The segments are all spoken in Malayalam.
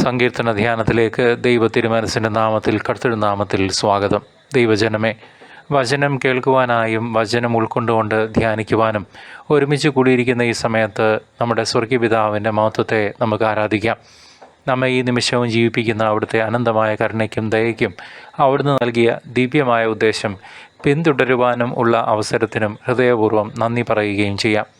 സങ്കീർത്തന ധ്യാനത്തിലേക്ക് ദൈവ തിരുമനസിന്റെ നാമത്തിൽ കർത്തൃനാമത്തിൽ സ്വാഗതം. ദൈവജനമേ വചനം കേൾക്കുവാനായും വചനം ഉൾക്കൊണ്ടുകൊണ്ട് ധ്യാനിക്കുവാനും ഒരുമിച്ച് കൂടിയിരിക്കുന്ന ഈ സമയത്ത് നമ്മുടെ സ്വർഗീയപിതാവിന്റെ മഹത്വത്തെ നമുക്ക് ആരാധിക്കാം. നമ്മെ ഈ നിമിഷവും ജീവിപ്പിക്കുന്ന അവിടുത്തെ അനന്തമായ കരുണയ്ക്കും ദയയ്ക്കും അവിടുന്ന് നൽകിയ ദിവ്യമായ ഉദ്ദേശം പിന്തുടരുവാനും ഉള്ള അവസരത്തിനും ഹൃദയപൂർവം നന്ദി പറയുകയും ചെയ്യാം.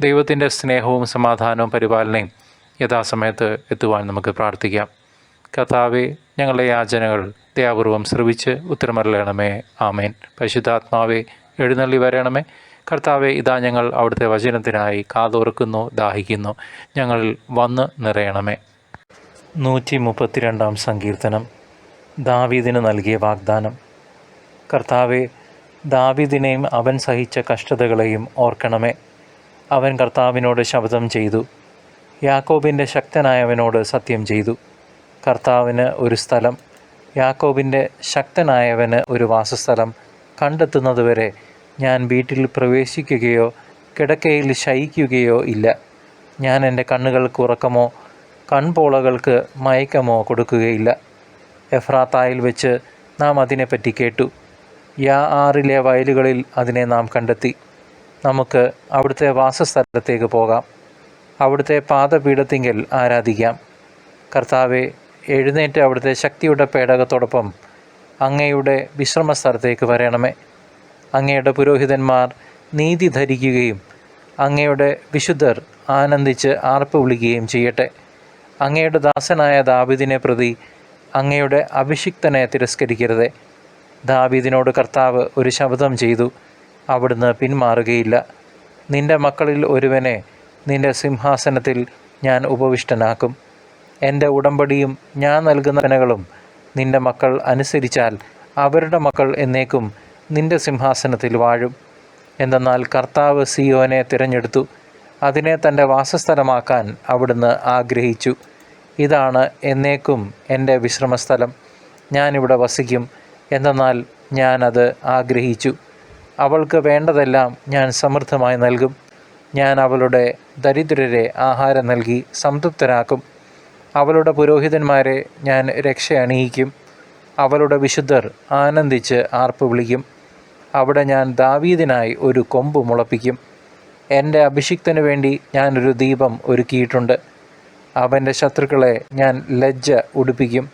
ദൈവത്തിന്റെ സ്നേഹവും സമാധാനവും പരിപാലനയും യഥാസമയത്ത് എത്തുവാൻ നമുക്ക് പ്രാർത്ഥിക്കാം. കഥാവെ ഞങ്ങളുടെ യാചനകൾ ദയാപൂർവം ശ്രവിച്ച് ഉത്തരമരളയണമേ ആമേൻ. പരിശുദ്ധാത്മാവെ എഴുന്നള്ളി വരണമേ. കർത്താവെ ഇതാ ഞങ്ങൾ അവിടുത്തെ വചനത്തിനായി കാതോർക്കുന്നു ദാഹിക്കുന്നു. ഞങ്ങൾ വന്ന് നിറയണമേ. നൂറ്റി മുപ്പത്തിരണ്ടാം സങ്കീർത്തനം. ദാവീദിന് നൽകിയ വാഗ്ദാനം. കർത്താവെ ദാവീദിനെയും അവൻ സഹിച്ച കഷ്ടതകളെയും ഓർക്കണമേ. അവൻ കർത്താവിനോട് ശബ്ദം ചെയ്തു. യാക്കോബിന്റെ ശക്തനായവനോട് സത്യം ചെയ്തു. കർത്താവിന് ഒരു സ്ഥലം യാക്കോബിന്റെ ശക്തനായവന് ഒരു വാസസ്ഥലം കണ്ടെത്തുന്നതുവരെ ഞാൻ വീട്ടിൽ പ്രവേശിക്കുകയോ കിടക്കയിൽ ശയിക്കുകയോ ഇല്ല. ഞാൻ എന്റെ കണ്ണുകൾക്ക് ഉറക്കമോ കൺപോളകൾക്ക് മയക്കമോ കൊടുക്കുകയില്ല. എഫ്രാത്തായിൽ വെച്ച് നാം അതിനെപ്പറ്റി കേട്ടു. യാ ആറിലെ വയലുകളിൽ അതിനെ നാം കണ്ടെത്തി. നമുക്ക് അവിടുത്തെ വാസസ്ഥലത്തേക്ക് പോകാം. അവിടുത്തെ പാദപീഠത്തിങ്കൽ ആരാധിക്കാം. കർത്താവെ എഴുന്നേറ്റ് അവിടുത്തെ ശക്തിയുടെ പേടകത്തോടൊപ്പം അങ്ങയുടെ വിശ്രമസ്ഥലത്തേക്ക് വരണമേ. അങ്ങയുടെ പുരോഹിതന്മാർ നീതി ധരിക്കുകയും അങ്ങയുടെ വിശുദ്ധർ ആനന്ദിച്ച് ആർപ്പ് വിളിക്കുകയും ചെയ്യട്ടെ. അങ്ങയുടെ ദാസനായ ദാവിദിനെ പ്രതി അങ്ങയുടെ അഭിഷിക്തനെ തിരസ്കരിക്കരുതേ. ദാവീദിനോട് കർത്താവ് ഒരു ശബ്ദം ചെയ്തു. അവിടുന്ന് പിന്മാറുകയില്ല. നിന്റെ മക്കളിൽ ഒരുവനെ നിന്റെ സിംഹാസനത്തിൽ ഞാൻ ഉപവിഷ്ടനാക്കും. എന്റെ ഉടമ്പടിയും ഞാൻ നൽകുന്ന കൽപ്പനകളും നിന്റെ മക്കൾ അനുസരിച്ചാൽ അവരുടെ മക്കൾ എന്നേക്കും നിന്റെ സിംഹാസനത്തിൽ വാഴും. എന്തെന്നാൽ കർത്താവ് സിയോനെ തിരഞ്ഞെടുത്തു. അതിനെ തന്റെ വാസസ്ഥലമാക്കാൻ അവിടുന്ന് ആഗ്രഹിച്ചു. ഇതാണ് എന്നേക്കും എന്റെ വിശ്രമസ്ഥലം. ഞാനിവിടെ വസിക്കും. എന്തെന്നാൽ ഞാനത് ആഗ്രഹിച്ചു. അവൾക്ക് വേണ്ടതെല്ലാം ഞാൻ സമൃദ്ധമായി നൽകും. ഞാൻ അവളുടെ ദരിദ്രരെ ആഹാരം നൽകി സംതൃപ്തരാക്കും. അവളുടെ പുരോഹിതന്മാരെ ഞാൻ രക്ഷ അണിയിക്കും അവളുടെ വിശുദ്ധർ ആനന്ദിച്ച് ആർപ്പ് വിളിക്കും. അവിടെ ഞാൻ ദാവീദിനായി ഒരു കൊമ്പ് മുളപ്പിക്കും. എന്റെ അഭിഷിക്തനു വേണ്ടി ഞാനൊരു ദീപം ഒരുക്കിയിട്ടുണ്ട്. അവന്റെ ശത്രുക്കളെ ഞാൻ ലജ്ജ ഉടുപ്പിക്കും.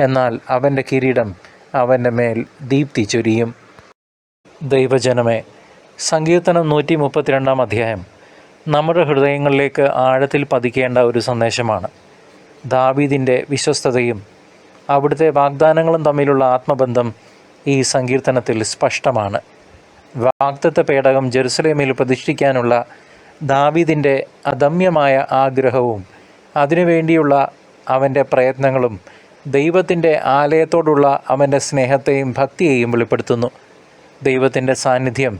എന്നാൽ അവന്റെ കിരീടം അവന്റെ മേൽ ദീപ്തി ചൊരിയും. ദൈവജനമേ സങ്കീർത്തനം നൂറ്റി മുപ്പത്തിരണ്ടാം അധ്യായം നമ്മുടെ ഹൃദയങ്ങളിലേക്ക് ആഴത്തിൽ പതിക്കേണ്ട ഒരു സന്ദേശമാണ്. ദാവീദിന്റെ വിശ്വസ്തതയും അവിടുത്തെ വാഗ്ദാനങ്ങളും തമ്മിലുള്ള ആത്മബന്ധം ഈ സങ്കീർത്തനത്തിൽ സ്പഷ്ടമാണ്. വാഗ്ദത്ത പേടകം ജെറുസലേമിൽ പ്രതിഷ്ഠിക്കാനുള്ള ദാവീദിന്റെ അദമ്യമായ ആഗ്രഹവും അതിനുവേണ്ടിയുള്ള അവന്റെ പ്രയത്നങ്ങളും ദൈവത്തിന്റെ ആലയത്തോടുള്ള അവന്റെ സ്നേഹത്തെയും ഭക്തിയെയും വെളിപ്പെടുത്തുന്നു. ദൈവത്തിന്റെ സാന്നിധ്യം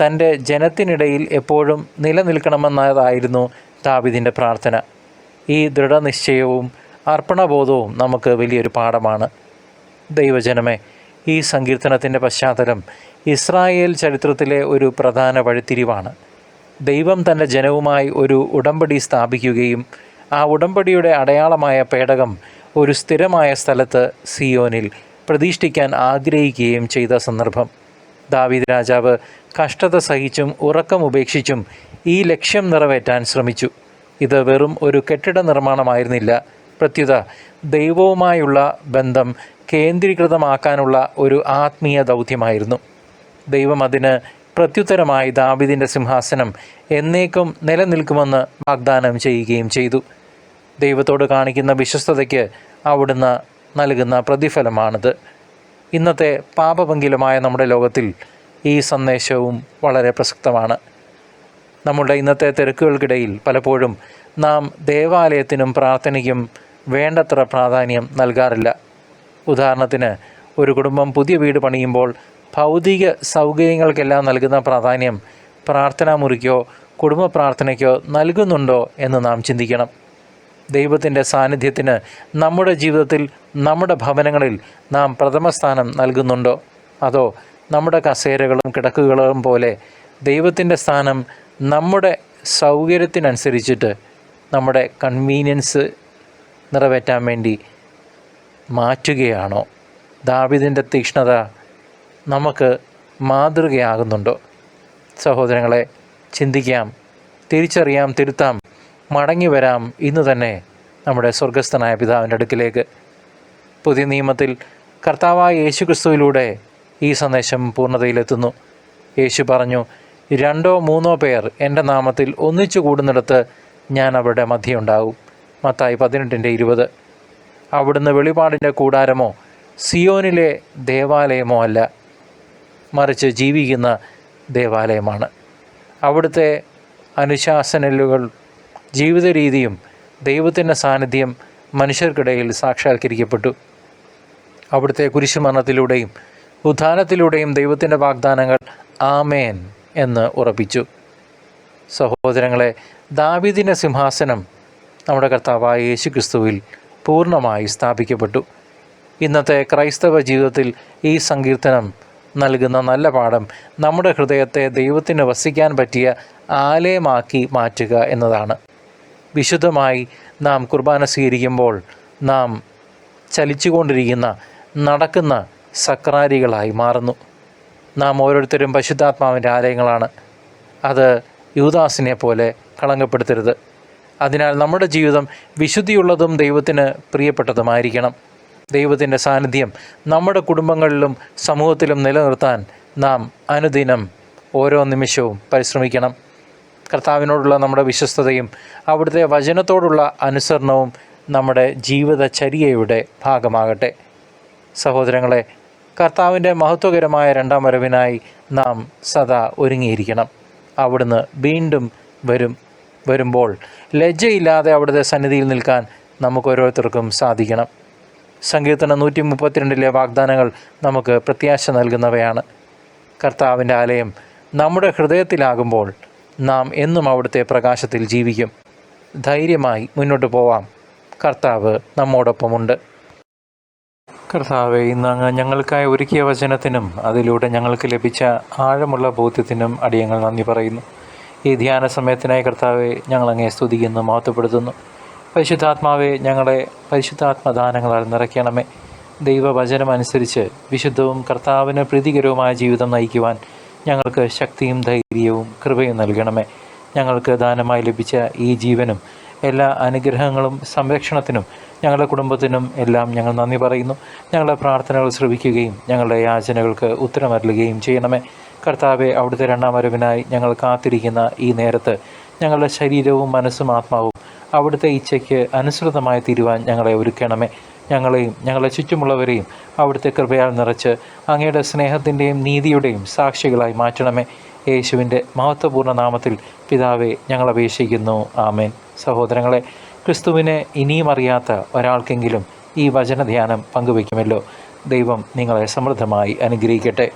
തന്റെ ജനത്തിനിടയിൽ എപ്പോഴും നിലനിൽക്കണമെന്നതായിരുന്നു ദാവിദിന്റെ പ്രാർത്ഥന. ഈ ദൃഢനിശ്ചയവും അർപ്പണബോധവും നമുക്ക് വലിയൊരു പാഠമാണ്. ദൈവജനമേ ഈ സങ്കീർത്തനത്തിന്റെ പശ്ചാത്തലം ഇസ്രായേൽ ചരിത്രത്തിലെ ഒരു പ്രധാന വഴിത്തിരിവാണ്. ദൈവം തന്റെ ജനവുമായി ഒരു ഉടമ്പടി സ്ഥാപിക്കുകയും ആ ഉടമ്പടിയുടെ അടയാളമായ പേടകം ഒരു സ്ഥിരമായ സ്ഥലത്ത് സിയോനിൽ പ്രതിഷ്ഠിക്കാൻ ആഗ്രഹിക്കുകയും ചെയ്ത സന്ദർഭം. ദാവീദ് രാജാവ് കഷ്ടത സഹിച്ചും ഉറക്കം ഉപേക്ഷിച്ചും ഈ ലക്ഷ്യം നിറവേറ്റാൻ ശ്രമിച്ചു. ഇത് വെറും ഒരു കെട്ടിട നിർമ്മാണമായിരുന്നില്ല. പ്രത്യുത ദൈവവുമായുള്ള ബന്ധം കേന്ദ്രീകൃതമാക്കാനുള്ള ഒരു ആത്മീയ ദൗത്യമായിരുന്നു. ദൈവം അതിന് പ്രത്യുത്തരമായി ദാവിദിന്റെ സിംഹാസനം എന്നേക്കും നിലനിൽക്കുമെന്ന് വാഗ്ദാനം ചെയ്യുകയും ചെയ്തു. ദൈവത്തോട് കാണിക്കുന്ന വിശ്വസ്തതയ്ക്ക് അവിടുന്ന് നൽകുന്ന പ്രതിഫലമാണിത്. ഇന്നത്തെ പാപപങ്കിലമായ നമ്മുടെ ലോകത്തിൽ ഈ സന്ദേശവും വളരെ പ്രസക്തമാണ്. നമ്മുടെ ഇന്നത്തെ തിരക്കുകൾക്കിടയിൽ പലപ്പോഴും നാം ദേവാലയത്തിനും പ്രാർത്ഥനയ്ക്കും വേണ്ടത്ര പ്രാധാന്യം നൽകാറില്ല. ഉദാഹരണത്തിന് ഒരു കുടുംബം പുതിയ വീട് പണിയുമ്പോൾ ഭൗതിക സൗകര്യങ്ങൾക്കെല്ലാം നൽകുന്ന പ്രാധാന്യം പ്രാർത്ഥനാ മുറിക്കോ കുടുംബ പ്രാർത്ഥനയ്ക്കോ നൽകുന്നുണ്ടോ എന്ന് നാം ചിന്തിക്കണം. ദൈവത്തിന്റെ സാന്നിധ്യത്തിന് നമ്മുടെ ജീവിതത്തിൽ നമ്മുടെ ഭവനങ്ങളിൽ നാം പ്രഥമസ്ഥാനം നൽകുന്നുണ്ടോ? അതോ നമ്മുടെ കസേരകളും കിടക്കുകളും പോലെ ദൈവത്തിന്റെ സ്ഥാനം നമ്മുടെ സൗകര്യത്തിനനുസരിച്ചിട്ട് നമ്മുടെ കൺവീനിയൻസ് നിറവേറ്റാൻ വേണ്ടി മാറ്റുകയാണോ? ദാവിദിന്റെ തീക്ഷ്ണത നമുക്ക് മാതൃകയാകുന്നുണ്ടോ? സഹോദരങ്ങളെ ചിന്തിക്കാം തിരിച്ചറിയാം തിരുത്താം. മടങ്ങി വരാം ഇന്ന് തന്നെ നമ്മുടെ സ്വർഗസ്ഥനായ പിതാവിന്റെ അടുക്കിലേക്ക്. പുതിയ നിയമത്തിൽ കർത്താവായ യേശു ക്രിസ്തുവിലൂടെ ഈ സന്ദേശം പൂർണതയിലെത്തുന്നു. യേശു പറഞ്ഞു രണ്ടോ മൂന്നോ പേർ എന്റെ നാമത്തിൽ ഒന്നിച്ചു കൂടുന്നിടത്ത് ഞാൻ അവരുടെ മധ്യയുണ്ടാവും മത്തായി പതിനെട്ടിന്റെ ഇരുപത്. അവിടുന്ന് വെളിപാടിന്റെ കൂടാരമോ സിയോനിലെ ദേവാലയമോ അല്ല. മറിച്ച് ജീവിക്കുന്ന ദേവാലയമാണ്. അവിടുത്തെ അനുശാസനലുകൾ ജീവിത രീതിയും ദൈവത്തിന്റെ സാന്നിധ്യം മനുഷ്യർക്കിടയിൽ സാക്ഷാത്കരിക്കപ്പെട്ടു. അവിടുത്തെ കുരിശുമരണത്തിലൂടെയും ഉദ്ധാനത്തിലൂടെയും ദൈവത്തിന്റെ വാഗ്ദാനങ്ങൾ ആമേൻ എന്ന് ഉറപ്പിച്ചു. സഹോദരങ്ങളെ ദാവിദിന്റെ സിംഹാസനം നമ്മുടെ കർത്താവായ യേശു ക്രിസ്തുവിൽ പൂർണമായി സ്ഥാപിക്കപ്പെട്ടു. ഇന്നത്തെ ക്രൈസ്തവ ജീവിതത്തിൽ ഈ സങ്കീർത്തനം നൽകുന്ന നല്ല പാഠം നമ്മുടെ ഹൃദയത്തെ ദൈവത്തിന് വസിക്കാൻ പറ്റിയ ആലയമാക്കി മാറ്റുക എന്നതാണ്. വിശുദ്ധമായി നാം കുർബാന സ്വീകരിക്കുമ്പോൾ നാം ചലിച്ചുകൊണ്ടിരിക്കുന്ന നടക്കുന്ന സക്രാരികളായി മാറുന്നു. നാം ഓരോരുത്തരും പരിശുദ്ധാത്മാവിന്റെ ആലയങ്ങളാണ്. അത് യുവദാസിനെ പോലെ കളങ്കപ്പെടുത്തരുത്. അതിനാൽ നമ്മുടെ ജീവിതം വിശുദ്ധിയുള്ളതും ദൈവത്തിന് പ്രിയപ്പെട്ടതുമായിരിക്കണം. ദൈവത്തിന്റെ സാന്നിധ്യം നമ്മുടെ കുടുംബങ്ങളിലും സമൂഹത്തിലും നിലനിർത്താൻ നാം അനുദിനം ഓരോ നിമിഷവും പരിശ്രമിക്കണം. കർത്താവിനോടുള്ള നമ്മുടെ വിശ്വസ്തതയും അവിടുത്തെ വചനത്തോടുള്ള അനുസരണവും നമ്മുടെ ജീവിതചര്യയുടെ ഭാഗമാകട്ടെ. സഹോദരങ്ങളെ കർത്താവിന്റെ മഹത്വകരമായ രണ്ടാം വരവിനായി നാം സദാ ഒരുങ്ങിയിരിക്കണം. അവിടുന്ന് വീണ്ടും വരും. വരുമ്പോൾ ലജ്ജയില്ലാതെ അവിടുത്തെ സന്നിധിയിൽ നിൽക്കാൻ നമുക്ക് ഓരോരുത്തർക്കും സാധിക്കണം. സങ്കീർത്തനം നൂറ്റി മുപ്പത്തിരണ്ടിലെ വാഗ്ദാനങ്ങൾ നമുക്ക് പ്രത്യാശ നൽകുന്നവയാണ്. കർത്താവിന്റെ ആലയം നമ്മുടെ ഹൃദയത്തിലാകുമ്പോൾ നാം എന്നും അവിടുത്തെ പ്രകാശത്തിൽ ജീവിക്കും. ധൈര്യമായി മുന്നോട്ട് പോവാം. കർത്താവ് നമ്മോടൊപ്പമുണ്ട്. കർത്താവെ ഇന്ന് അങ്ങ് ഞങ്ങൾക്കായി ഒരുക്കിയ വചനത്തിനും അതിലൂടെ ഞങ്ങൾക്ക് ലഭിച്ച ആഴമുള്ള ബോധ്യത്തിനും അടിയങ്ങൾ നന്ദി പറയുന്നു. ഈ ധ്യാന സമയത്തിനായി കർത്താവെ ഞങ്ങളങ്ങേ സ്തുതിക്കുന്നു മഹത്വപ്പെടുത്തുന്നു. പരിശുദ്ധാത്മാവെ ഞങ്ങളെ പരിശുദ്ധാത്മദാനങ്ങളാൽ നിറയ്ക്കണമേ. ദൈവവചനമനുസരിച്ച് വിശുദ്ധവും കർത്താവിന് പ്രീതികരവുമായ ജീവിതം നയിക്കുവാൻ ഞങ്ങൾക്ക് ശക്തിയും ധൈര്യവും കൃപയും നൽകണമേ. ഞങ്ങൾക്ക് ദാനമായി ലഭിച്ച ഈ ജീവനും എല്ലാ അനുഗ്രഹങ്ങളും സംരക്ഷണത്തിനും ഞങ്ങളുടെ കുടുംബത്തിനും എല്ലാം ഞങ്ങൾ നന്ദി പറയുന്നു. ഞങ്ങളുടെ പ്രാർത്ഥനകൾ ശ്രവിക്കുകയും ഞങ്ങളുടെ യാചനകൾക്ക് ഉത്തരമരുളുകയും ചെയ്യണമേ. കർത്താവെ അവിടുത്തെ രണ്ടാം വരവിനായി ഞങ്ങൾ കാത്തിരിക്കുന്ന ഈ നേരത്ത് ഞങ്ങളുടെ ശരീരവും മനസ്സും ആത്മാവും അവിടുത്തെ ഇച്ഛയ്ക്ക് അനുസൃതമായി തീരുവാൻ ഞങ്ങളെ ഒരുക്കണമേ. ഞങ്ങളെയും ഞങ്ങളെ ചുറ്റുമുള്ളവരെയും അവിടുത്തെ കൃപയാൽ നിറച്ച് അങ്ങയുടെ സ്നേഹത്തിന്റെയും നീതിയുടെയും സാക്ഷികളായി മാറ്റണമേ. യേശുവിന്റെ മഹത്വപൂർണ നാമത്തിൽ പിതാവെ ഞങ്ങൾ അപേക്ഷിക്കുന്നു. ആമേൻ. സഹോദരങ്ങളെ ക്രിസ്തുവിനെ ഇനിയും അറിയാത്ത ഒരാൾക്കെങ്കിലും ഈ വചനധ്യാനം പങ്കുവയ്ക്കുമല്ലോ. ദൈവം നിങ്ങളെ സമൃദ്ധമായി അനുഗ്രഹിക്കട്ടെ.